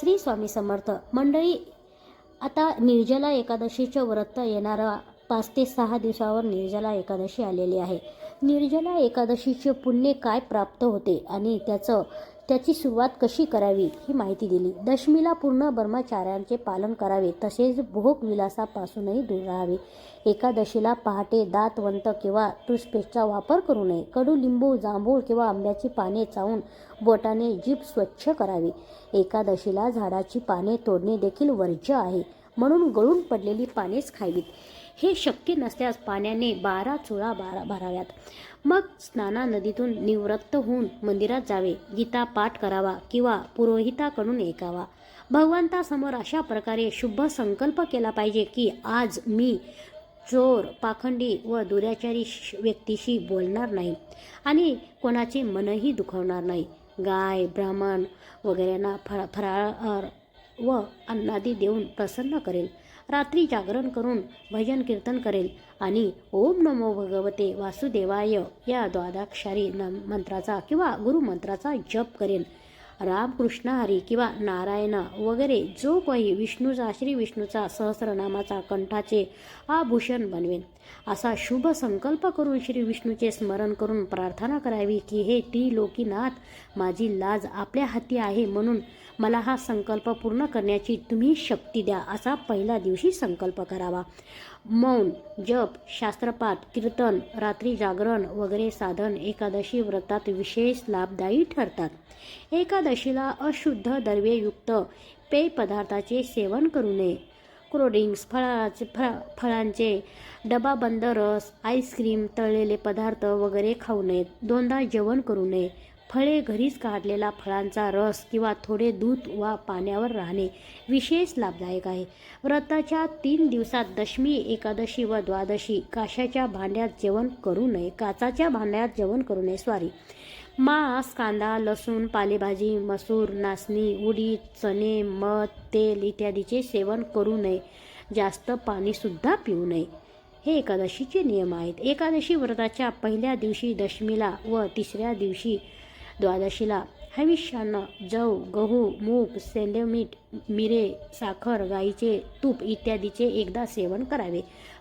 श्री स्वामी समर्थ. मंडळी आता निर्जला एकादशीचं व्रत येणारा पाच ते सहा दिवसावर निर्जला एकादशी आलेली आहे. निर्जला एकादशीचे पुण्य काय प्राप्त होते आणि त्याचं त्याची सुरुवात कशी करावी ही माहिती दिली. दशमीला पूर्ण ब्रह्मचार्यांचे पालन करावे तसेच भोग विलासापासूनही दूर राहावे. एकादशीला पहाटे दातवंत किंवा टूथपेस्टचा वापर करू नये. कडुलिंबू जांभूळ किंवा आंब्याची पाने चावून बोटाने जीभ स्वच्छ करावी. एकादशीला झाडाची पाने तोडणे देखील वर्ज्य आहे. म्हणून गळून पडलेली पानेच खावीत. हे शक्य नसल्यास पाण्याने बारा चुळा बारा भराव्यात. मग स्नाना नदीतून निवृत्त होऊन मंदिरात जावे गीता पाठ करावा किंवा पुरोहिताकडून ऐकावा. भगवंतासमोर अशा प्रकारे शुभ संकल्प केला पाहिजे की आज मी चोर पाखंडी व दुराचारी श- व्यक्तीशी बोलणार नाही आणि कोणाचे मनही दुखवणार नाही. गाय ब्राह्मण वगैरेंना फरा फराळ व अन्नादी देऊन प्रसन्न करेल. रात्री जागरण करून भजन कीर्तन करेल आणि ओम नमो भगवते वासुदेवाय या द्वादाक्षारी न मंत्राचा किंवा गुरुमंत्राचा जप करेल. रामकृष्ण हरी किंवा नारायण वगैरे जो काही विष्णूचा श्री विष्णूचा सहस्रनामाचा कंठाचे आभूषण बनवेल असा शुभ संकल्प करून श्री विष्णूचे स्मरण करून प्रार्थना करावी की हे त्रिलोकीनाथ माझी लाज आपल्या हाती आहे म्हणून मला हा संकल्प पूर्ण करण्याची तुम्ही शक्ती द्या असा पहिल्या दिवशी संकल्प करावा. मौन जप शास्त्रपाठ कीर्तन रात्री जागरण वगैरे साधन एकादशी व्रतात विशेष लाभदायी ठरतात. एकादशीला अशुद्ध द्रव्ययुक्त पेय पदार्थाचे सेवन करू नये. कोल्ड्रिंक्स फळाचे फळ फळांचे डबाबंद रस आईस्क्रीम तळलेले पदार्थ वगैरे खाऊ नयेत. दोनदा जेवण करू नये. फळे घरीच काढलेला फळांचा रस किंवा थोडे दूध वा पाण्यावर राहणे विशेष लाभदायक आहे. व्रताच्या तीन दिवसात दशमी एकादशी व द्वादशी काशाच्या भांड्यात जेवण करू नये. काचाच्या भांड्यात जेवण करू नये. सॉरी मांस कांदा लसूण पालेभाजी मसूर नाचणी उडीद चणे मध तेल इत्यादीचे सेवन करू नये. जास्त पाणीसुद्धा पिऊ नये. हे एकादशीचे नियम आहेत. एकादशी व्रताच्या पहिल्या दिवशी दशमीला व तिसऱ्या दिवशी द्वादशीला हविष्यान्न जव गहू मूग सेंदे मीठ मिरे साखर गाईचे तूप इत्यादीचे एकदा सेवन करावे.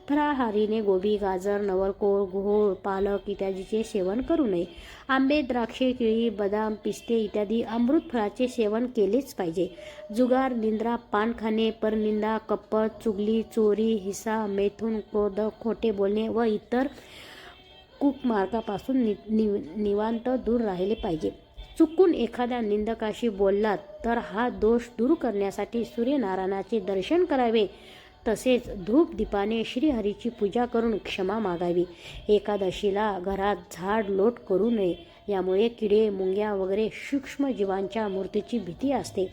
फराहारीने गोबी गाजर नवरकोळ घोळ पालक इत्यादीचे सेवन करू नये. आंबे द्राक्षे केळी बदाम पिस्ते इत्यादी अमृत फळाचे सेवन केलेच पाहिजे. जुगार निंद्रा पान खाणे परनिंदा कप्पत चुगली चोरी हिसा मेथून क्रोध खोटे बोलणे व इतर कुकमार्गापासून नि नि निवांत दूर राहिले पाहिजे. चुकून एखाद्या निंदकाशी बोललात तर हा दोष दूर करण्यासाठी सूर्यनारायणाचे दर्शन करावे. तसेच धूप दीपाने श्रीहरीची पूजा करून क्षमा मागावी. एकादशीला घरात झाड लोट करू नये. यामुळे किडे मुंग्या वगैरे सूक्ष्म जीवांच्या मूर्तीची भीती असते.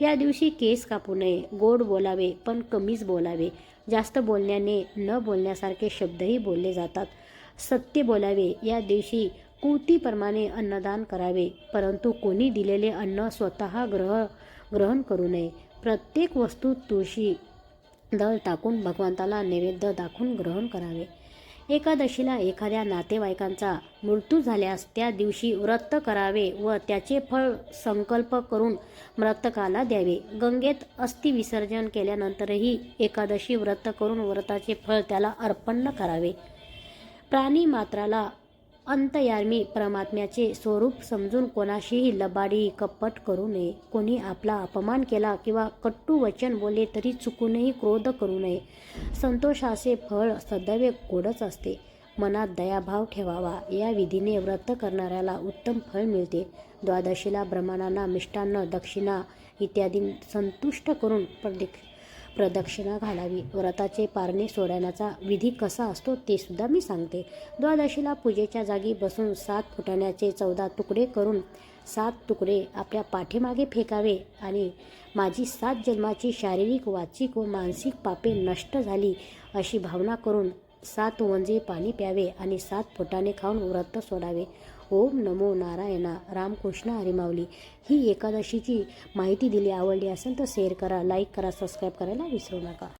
या दिवशी केस कापू नये गोड बोलावे पण कमीच बोलावे. जास्त बोलण्याने न बोलण्यासारखे शब्दही बोलले जातात. सत्य बोलावे. या दिवशी कुतीप्रमाणे अन्नदान करावे? परंतु कोणी दिलेले अन्न स्वतः ग्रह ग्रहण करू नये. प्रत्येक वस्तू तुळशी दळ टाकून भगवंताला नैवेद्य दाखवून ग्रहण करावे. एकादशीला एखाद्या नातेवाईकांचा मृत्यू झाल्यास त्या दिवशी व्रत करावे व त्याचे फळ संकल्प करून मृतकाला द्यावे. गंगेत अस्थि विसर्जन केल्यानंतरही एकादशी व्रत करून व्रताचे फळ त्याला अर्पण करावे. प्राणी मात्राला अंतयार्मी परमात्म्याचे स्वरूप समजून कोणाशीही लबाडी कपट करू नये. कोणी आपला अपमान केला किंवा कट्टू वचन बोलले तरी चुकूनही क्रोध करू नये. संतोषाचे फळ सदैव गोडच असते. मनात दयाभाव ठेवावा. या विधीने व्रत करणाऱ्याला उत्तम फळ मिळते. द्वादशीला ब्रह्मणांना मिष्टान्न दक्षिणा इत्यादी संतुष्ट करून प्रदीक प्रदक्षिणा घालावी. व्रताचे पारणे सोडण्याचा विधी कसा असतो ते सुद्धा मी सांगते. द्वादशीला पूजेच्या जागी बसून सात फुटाण्याचे चौदा तुकडे करून सात तुकडे आपल्या पाठीमागे फेकावे आणि माझी सात जन्माची शारीरिक वाचिक व मानसिक पापे नष्ट झाली अशी भावना करून सात वंजे पाणी प्यावे आणि सात फुटाने खाऊन व्रत सोडावे. ओम नमो नारायणा. रामकृष्ण हरिमावली ही एकादशीची माहिती दिली आवडली असेल तर शेअर करा लाईक करा सबस्क्राईब करायला विसरू नका.